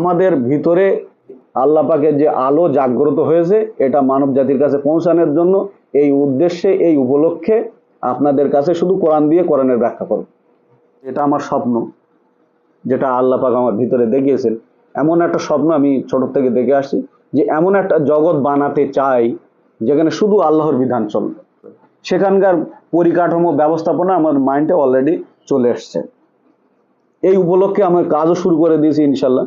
আমাদের ভিতরে আল্লাহ পাকের যে আলো জাগ্রত হয়েছে, এটা মানব জাতির কাছে পৌঁছানোর জন্য এই উদ্দেশ্যে, এই উপলক্ষে আপনাদের কাছে শুধু কোরআন দিয়ে কোরআনের ব্যাখ্যা করব। এটা আমার স্বপ্ন, যেটা আল্লাহ পাক আমার ভিতরে দেখিয়েছেন। এমন একটা স্বপ্ন আমি ছোট থেকে দেখে আসছি যে এমন একটা জগৎ বানাতে চাই, যেখানে শুধু আল্লাহর বিধান চলবে। সেখানকার পরিকাঠামো ব্যবস্থাপনা আমার মাইন্ডে অলরেডি চলে এসছে। এই উপলক্ষে আমার কাজও শুরু করে দিয়েছি ইনশাল্লাহ।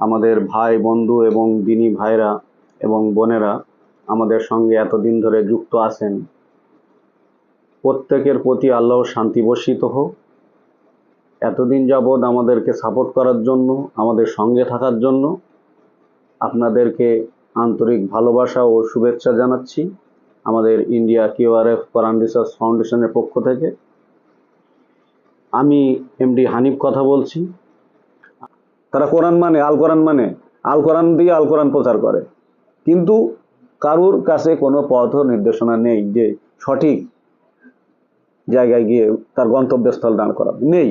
আমাদের ভাই, বন্ধু এবং দিনী ভাইরা এবং বোনেরা আমাদের সঙ্গে এতদিন ধরে যুক্ত আছেন। প্রত্যেকের প্রতি আল্লাহ শান্তি বর্ষিত হোক। এতদিন যাবৎ আমাদেরকে সাপোর্ট করার জন্য, আমাদের সঙ্গে থাকার জন্য আপনাদেরকে আন্তরিক ভালোবাসা ও শুভেচ্ছা জানাচ্ছি আমাদের ইন্ডিয়া কিউআরএফ কোরআন রিসার্চ ফাউন্ডেশনের পক্ষ থেকে। আমি এমডি হানিফ কথা বলছি। তারা কোরআন মানে আল কোরআন মানে আল কোরআন দিয়ে আল কোরআন প্রচার করে। কিন্তু কারুর কাছে কোনো পথ নির্দেশনা নেই যে সঠিক জায়গায় গিয়ে তার গন্তব্যস্থল দান করা নেই।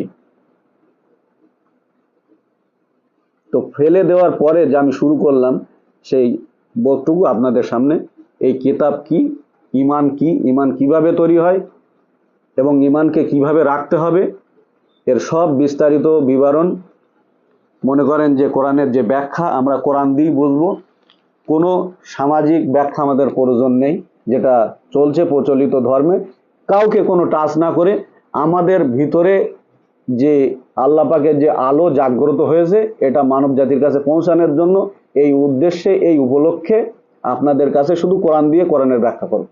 তো ফেলে দেওয়ার পরে যে আমি শুরু করলাম, সেই বক্তব্য আপনাদের সামনে, এই কিতাব কি ইমান কি ইমান কীভাবে তৈরি হয় এবং ইমানকে কীভাবে রাখতে হবে, এর সব বিস্তারিত বিবরণ মনে করেন যে কোরআনের যে ব্যাখ্যা, আমরা কোরআন দিয়েই বুঝব। কোনো সামাজিক ব্যাখ্যা আমাদের প্রয়োজন নেই, যেটা চলছে প্রচলিত ধর্মে। কাউকে কোনো টাচ না করে আমাদের ভিতরে যে আল্লাহ পাকের যে আলো জাগ্রত হয়েছে, এটা মানব জাতির কাছে পৌঁছানোর জন্য এই উদ্দেশ্যে, এই উপলক্ষে আপনাদের কাছে শুধু কোরআন দিয়ে কোরআনের ব্যাখ্যা করব।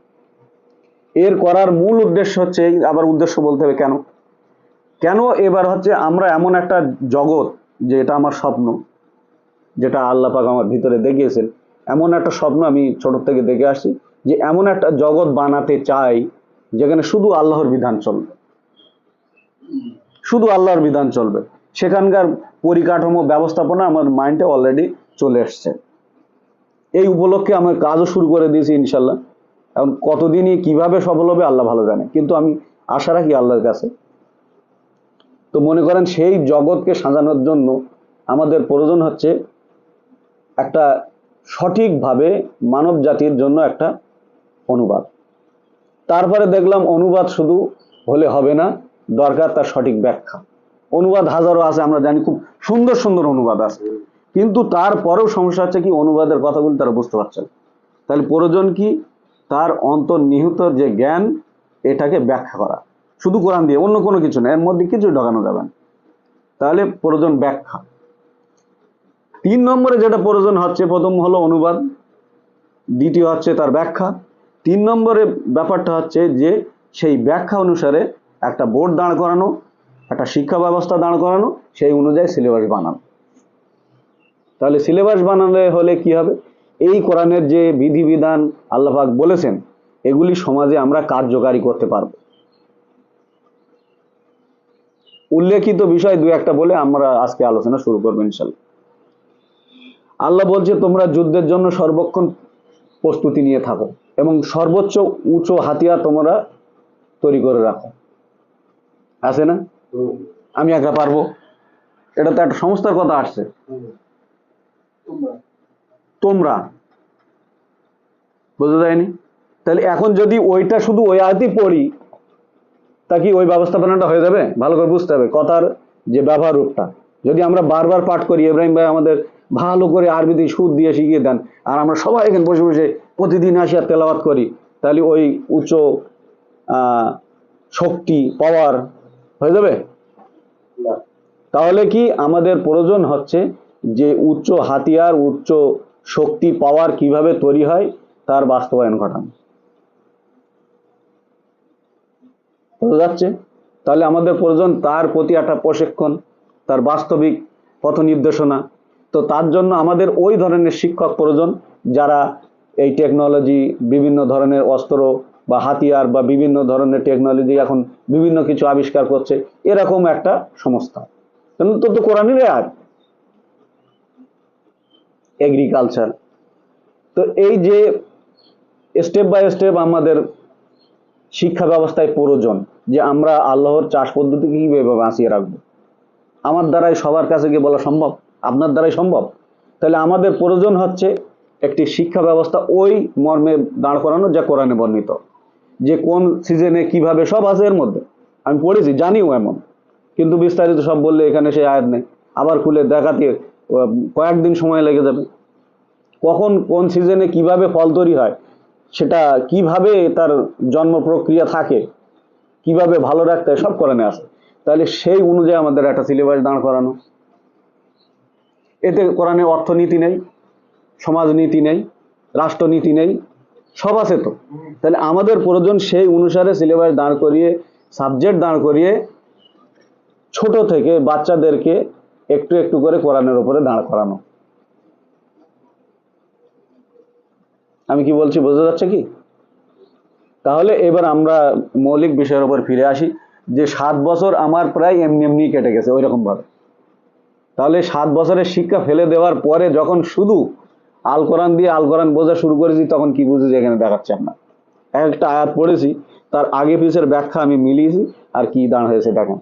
এর করার মূল উদ্দেশ্য হচ্ছে, আবার উদ্দেশ্য বলতে হবে কেন? কেন এবার হচ্ছে আমরা এমন একটা জগৎ যে এটা আমার স্বপ্ন, যেটা আল্লাহ পাক আমার ভিতরে দেখিয়েছেন। এমন একটা স্বপ্ন আমি ছোট থেকে দেখে আসছি যে এমন একটা জগৎ বানাতে চাই যেখানে শুধু আল্লাহর বিধান চলবে। শুধু আল্লাহর বিধান চলবে। সেখানকার পরিকাঠামো ব্যবস্থাপনা আমার মাইন্ডে অলরেডি চলে এসছে। এই উপলক্ষে আমার কাজও শুরু করে দিয়েছি ইনশাল্লাহ। এখন কতদিনই কীভাবে সফল হবে আল্লাহ ভালো জানে। কিন্তু আমি আশা রাখি আল্লাহর কাছে তো মনে করেন সেই জগৎকে সাজানোর জন্য আমাদের প্রয়োজন হচ্ছে একটা সঠিকভাবে মানব জাতির জন্য একটা অনুবাদ। তারপরে দেখলাম অনুবাদ শুধু হলে হবে না, দরকার তার সঠিক ব্যাখ্যা। অনুবাদ হাজারো আছে, আমরা জানি খুব সুন্দর সুন্দর অনুবাদ আছে। কিন্তু তারপরেও সমস্যা হচ্ছে কি, অনুবাদের কথাগুলি তারা বুঝতে পারছে না। তাহলে প্রয়োজন কি? তার অন্তর্নিহিত যে জ্ঞান, এটাকে ব্যাখ্যা করা। শুধু কোরআন দিয়ে, অন্য কোনো কিছু না, এর মধ্যে কিছু ঢোকানো যাবে না। তাহলে প্রয়োজন ব্যাখ্যা। তিন নম্বরে যেটা প্রয়োজন হচ্ছে, প্রথম হলো অনুবাদ, দ্বিতীয় হচ্ছে তার ব্যাখ্যা। তিন নম্বরে ব্যাপারটা হচ্ছে যে, সেই ব্যাখ্যা অনুসারে একটা বোর্ড দাঁড় করানো, একটা শিক্ষা ব্যবস্থা দাঁড় করানো, সেই অনুযায়ী সিলেবাস বানানো। তাহলে সিলেবাস বানালে হলে কি হবে? এই কোরআনের যে বিধিবিধান আল্লাহাক বলেছেন, এগুলি সমাজে আমরা কার্যকারী করতে পারব। উল্লেখিত বিষয় দু একটা বলে আমরা আজকে আলোচনা শুরু করব ইনশাল্লাহ। আল্লাহ বলছে, তোমরা যুদ্ধের জন্য সর্বক্ষণ প্রস্তুতি নিয়ে থাকো এবং সর্বোচ্চ উঁচু হাতিয়ার তোমরা তৈরি করে রাখো। আছে না? আমি একা পারব? এটা তো একটা সংস্থার কথা আসছে। তোমরা বুঝতে যায়নি তাহলে এখন যদি ওইটা শুধু ওই আয়তেই পড়ি তা কি ওই ব্যবস্থাপনাটা হয়ে যাবে? ভালো করে বুঝতে হবে, কথার যে ব্যবহার রূপটা। যদি আমরা বারবার পাঠ করি, ইব্রাহিম ভাই আমাদের ভালো করে আরবিতে সুদ দিয়ে শিখিয়ে দেন, আর আমরা সবাই এখানে বসে বসে প্রতিদিন আসি আর তেলাওয়াত করি, তাহলে ওই উচ্চ শক্তি পাওয়ার হয়ে যাবে? তাহলে কি আমাদের প্রয়োজন হচ্ছে যে উচ্চ হাতিয়ার, উচ্চ শক্তি পাওয়ার কীভাবে তৈরি হয়, তার বাস্তবায়ন ঘটানো। বোঝা যাচ্ছে। তাহলে আমাদের প্রয়োজন তার প্রতি একটা প্রশিক্ষণ, তার বাস্তবিক পথ নির্দেশনা তো তার জন্য আমাদের ওই ধরনের শিক্ষক প্রয়োজন যারা এই টেকনোলজি বিভিন্ন ধরনের অস্ত্র বা হাতিয়ার বা বিভিন্ন ধরনের টেকনোলজি এখন বিভিন্ন কিছু আবিষ্কার করছে, এরকম একটা সংস্থা। তো তো কোরআনের আয়াত। এগ্রিকালচার তো এই যে স্টেপ বাই স্টেপ আমাদের শিক্ষা ব্যবস্থায় প্রয়োজন যে আমরা আল্লাহর চাষ পদ্ধতিকে কীভাবে বাঁচিয়ে রাখব? আমার দ্বারাই সবার কাছে গিয়ে বলা সম্ভব? আপনার দ্বারাই সম্ভব? তাহলে আমাদের প্রয়োজন হচ্ছে একটি শিক্ষা ব্যবস্থা ওই মর্মে দাঁড় করানো যা কোরআনে বর্ণিত। যে কোন সিজনে কীভাবে সব আছে এর মধ্যে। আমি পড়েছি, জানিও এমন। কিন্তু বিস্তারিত সব বললে এখানে সে আয়াত নেই। আবার খুলে দেখাতে কয়েকদিন সময় লেগে যাবে। কখন কোন সিজনে কীভাবে ফল তৈরি হয়, সেটা কীভাবে তার জন্ম প্রক্রিয়া থাকে কীভাবে ভালো রাখতে হয় সব কোরআনে আছে তাহলে সেই অনুযায়ী আমাদের একটা সিলেবাস দাঁড় করানো। এতে কোরআনে অর্থনীতি নেই, সমাজনীতি নেই, রাষ্ট্রনীতি নেই, সব আছে তো। তাহলে আমাদের প্রয়োজন সেই অনুসারে সিলেবাস দাঁড় করিয়ে সাবজেক্ট দাঁড় করিয়ে ছোট থেকে বাচ্চাদেরকে একটু একটু করে কোরআনের উপরে দাঁড় করানো। আমি কি বলছি, বোঝা যাচ্ছে কি? তাহলে এবার আমরা মৌলিক বিষয়ের উপর ফিরে আসি। যে সাত বছর আমার প্রায় এমনি এমনি কেটে গেছে ওই রকম ভাবে তাহলে সাত বছরের শিক্ষা ফেলে দেওয়ার পরে যখন শুধু আল কোরআন দিয়ে আল কোরআন বোঝা শুরু করেছি, তখন কি বুঝেছি এখানে দেখাচ্ছে আপনার এক একটা আয়াত পড়েছি, তার আগে পিছের ব্যাখ্যা আমি মিলিয়েছি, আর কি দাঁড় হয়েছে দেখেন।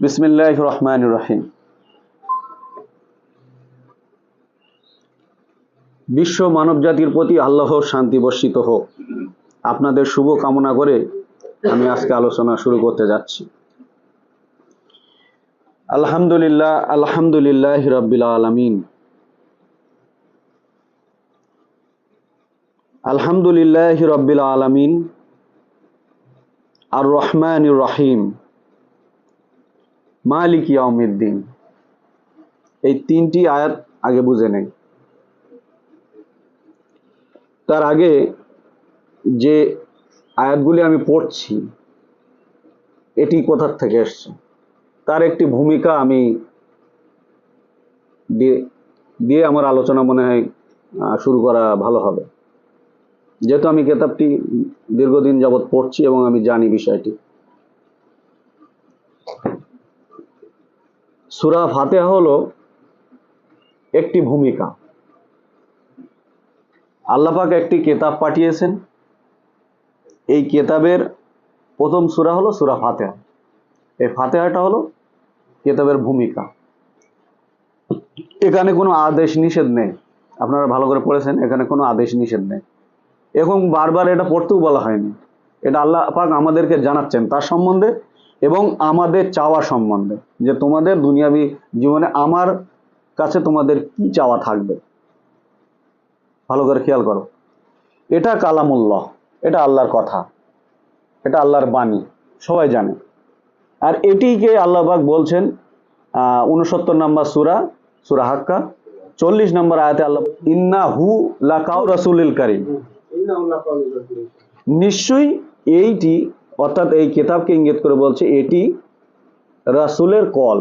বিসমিল্লাহ রহমান রহিম। বিশ্ব মানব জাতির প্রতি আল্লাহর শান্তি বর্ষিত হোক। আপনাদের শুভ কামনা করে আমি আজকে আলোচনা শুরু করতে যাচ্ছি। আলহামদুলিল্লাহ আলহামদুলিল্লাহ রব্বিল আলমিন। আলহামদুলিল্লাহ রব্বিল আলমিন। আর রহমান রহিম। মালিক ইয়াউমিদ্দিন। এই তিনটি আয়াত আগে বুঝে নেই। তার আগে যে আয়াতগুলি আমি পড়ছি, এটি কোথার থেকে এসছে? তার একটি ভূমিকা আমি দিয়ে আমার আলোচনা মনে হয় শুরু করা ভালো হবে। যেহেতু আমি কেতাবটি দীর্ঘদিন যাবৎ পড়ছি এবং আমি জানি বিষয়টি। সুরা ফাতেহা হলো একটি ভূমিকা। আল্লাপাক একটি কেতাব পাঠিয়েছেন। এই কেতাবের প্রথম সুরা হলো সূরা ফাতেহা। এই ফাতেহাটা হলো কেতাবের ভূমিকা। এখানে কোনো আদেশ নিষেধ নেই। আপনারা ভালো করে পড়েছেন, এখানে কোনো আদেশ নিষেধ নেই। এবং বারবার এটা পড়তেও বলা হয়নি। এটা আল্লাহ পাক আমাদেরকে জানাচ্ছেন তার সম্বন্ধে এবং আমাদের চাওয়া সম্বন্ধে যে তোমাদের দুনিয়াবি জীবনে আমার কাছে তোমাদের কি চাওয়া থাকবে। ভালো করে খেয়াল করো। এটা কালামুল্লাহ এটা আল্লাহর কথা এটা আল্লাহর বাণী সবাই জানে। আর এটিকে আল্লাহ পাক বলছেন উনসত্তর নম্বর সুরা সুরা হাক্কা চল্লিশ নম্বর আয়াতে আল্লাহ ইন্না হু লাকাউ রাসুলিল কারিম। নিশ্চয়ই এইটি অর্থাৎ এই কেতাবকে ইঙ্গিত করে বলছে এটি রাসুলের কল।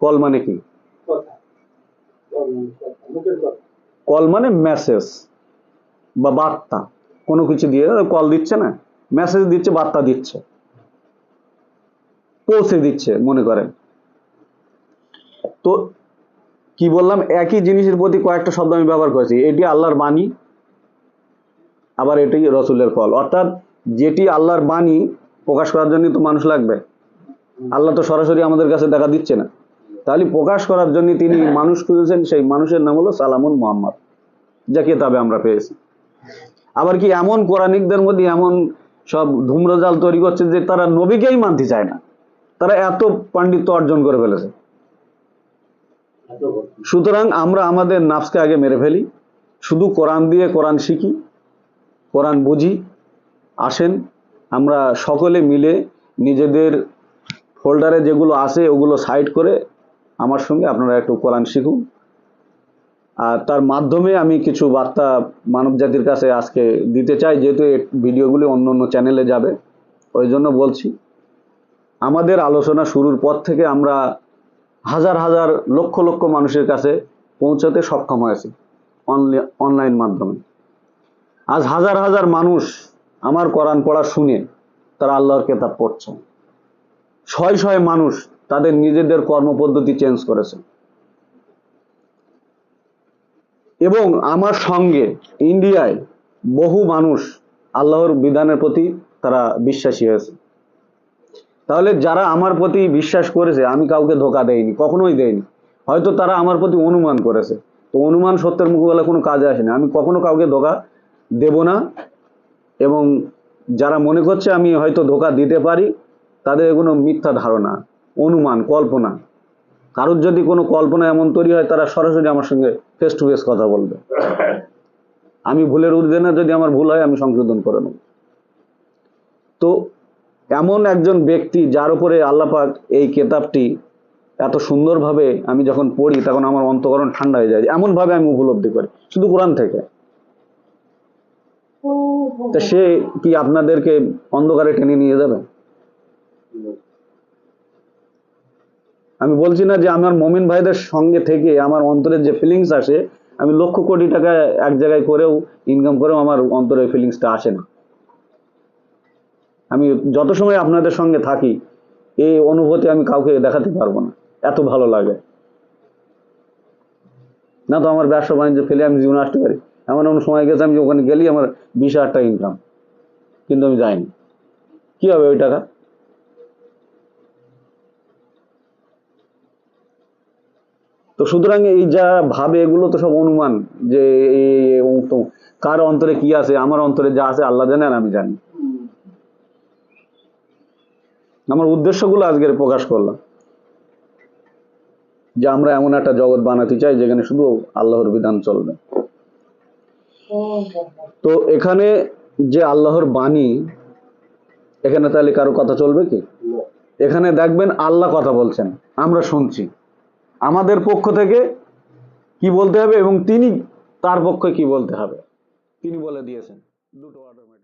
কল মানে কি? কল মানে মেসেজ বা বার্তা। কোনো কিছু দিয়ে কল দিচ্ছে না মেসেজ দিচ্ছে, বার্তা দিচ্ছে। পৌঁছে দিচ্ছে, মনে করেন। তো কি বললাম? একই জিনিসের প্রতি কয়েকটা শব্দ আমি ব্যবহার করেছি। এটি আল্লাহর বাণী, আবার এটি রসুলের কল অর্থাৎ যেটি আল্লাহর বাণী প্রকাশ করার জন্য তো মানুষ লাগবে। আল্লাহ তো সরাসরি আমাদের কাছে দেখা দিচ্ছে না। তাহলে প্রকাশ করার জন্য তিনি মানুষ খুঁজেছেন, সেই মানুষের নাম হলো সালামুন মোহাম্মদ, যা কেতাবে আমরা পেয়েছি। আবার কি এমন কোরআনিকদের মধ্যে এমন সব ধূম্রজাল তৈরি করছে যে তারা নবীকেই মানতে চায় না? তারা এত পাণ্ডিত্য অর্জন করে ফেলেছে। সুতরাং আমরা আমাদের নাফসকে আগে মেরে ফেলি। শুধু কোরআন দিয়ে কোরআন শিখি, কোরআন বুঝি, আসেন। আমরা সকলে মিলে নিজেদের ফোল্ডারে যেগুলো আছে ওগুলো সাইড করে আমার সঙ্গে আপনারা একটু কোরআন শিখুন। আর তার মাধ্যমে আমি কিছু বার্তা মানব জাতির কাছে আজকে দিতে চাই, যেহেতু ভিডিওগুলি অন্য অন্য চ্যানেলে যাবে, ওই জন্য বলছি, আমাদের আলোচনা শুরুর পর থেকে আমরা হাজার হাজার লক্ষ লক্ষ মানুষের কাছে পৌঁছাতে সক্ষম হয়েছি অনলাইন মাধ্যমে। আজ হাজার হাজার মানুষ আমার কোরআন পড়া শুনে তারা আল্লাহর কেতাব পড়ছে। শয় শয় মানুষ তাদের নিজেদের কর্মপদ্ধতি চেঞ্জ করেছে। এবং আমার সঙ্গে ইন্ডিয়ায় বহু মানুষ আল্লাহর বিধানের প্রতি তারা বিশ্বাসী হয়েছে। তাহলে যারা আমার প্রতি বিশ্বাস করেছে, আমি কাউকে ধোকা দেইনি, কখনোই দেইনি। হয়তো তারা আমার প্রতি অনুমান করেছে। তো অনুমান সত্যের মুখবেলা কোনো কাজে আসে না। আমি কখনো কাউকে ধোকা দেব না। এবং যারা মনে করছে আমি হয়তো ধোকা দিতে পারি, তাদের কোনো মিথ্যা ধারণা অনুমান কল্পনা। কারোর যদি কোনো কল্পনা এমন তৈরি হয় তারা সরাসরি আমার সঙ্গে ফেস টু ফেস কথা বলবে। আমি ভুলের ঊর্ধ্বে না যদি আমার ভুল হয় আমি সংশোধন করে নেব। তো এমন একজন ব্যক্তি যার উপরে আল্লাপাক এই কেতাবটি এত সুন্দরভাবে আমি যখন পড়ি তখন আমার অন্তকরণ ঠান্ডা হয়ে যায়। এমনভাবে আমি উপলব্ধি করি শুধু কোরআন থেকে। তা সে কি আপনাদেরকে অন্ধকারে টেনে নিয়ে যাবে? আমি বলছি না যে আমার মমিন ভাইদের সঙ্গে থেকে আমার অন্তরের যে ফিলিংস আসে, আমি লক্ষ কোটি টাকা এক জায়গায় করেও ইনকাম করেও আমার অন্তরের ফিলিংসটা আসে না। আমি যত সময় আপনাদের সঙ্গে থাকি, এই অনুভূতি আমি কাউকে দেখাতে পারব না। এত ভালো লাগে। না তো আমার ব্যবসা বাণিজ্য ফেলে আমি জীবনে আসতে পারি। এমন এমন সময় গেছে, আমি ওখানে গেলেই আমার বিশ হাজার টাকা ইনকাম কিন্তু আমি যাইনি। কি হবে ওই টাকা? তো সুতরাং এই যা ভাবে, এগুলো তো সব অনুমান যে। কার অন্তরে কি আছে, আমার অন্তরে যা আছে আল্লাহ জানে আর আমি জানি। আমার উদ্দেশ্যগুলো আজকের প্রকাশ করলাম। যে আমরা এমন একটা জগৎ বানাতে চাই যেখানে শুধু আল্লাহর বিধান চলবে। তো এখানে যে আল্লাহর বাণী, এখানে তাহলে কারও কথা চলবে কি? এখানে দেখবেন আল্লাহ কথা বলছেন, আমরা শুনছি। আমাদের পক্ষ থেকে কি বলতে হবে এবং তিনি তার পক্ষে কি বলতে হবে? তিনি বলে দিয়েছেন দুটো অটোমেটিক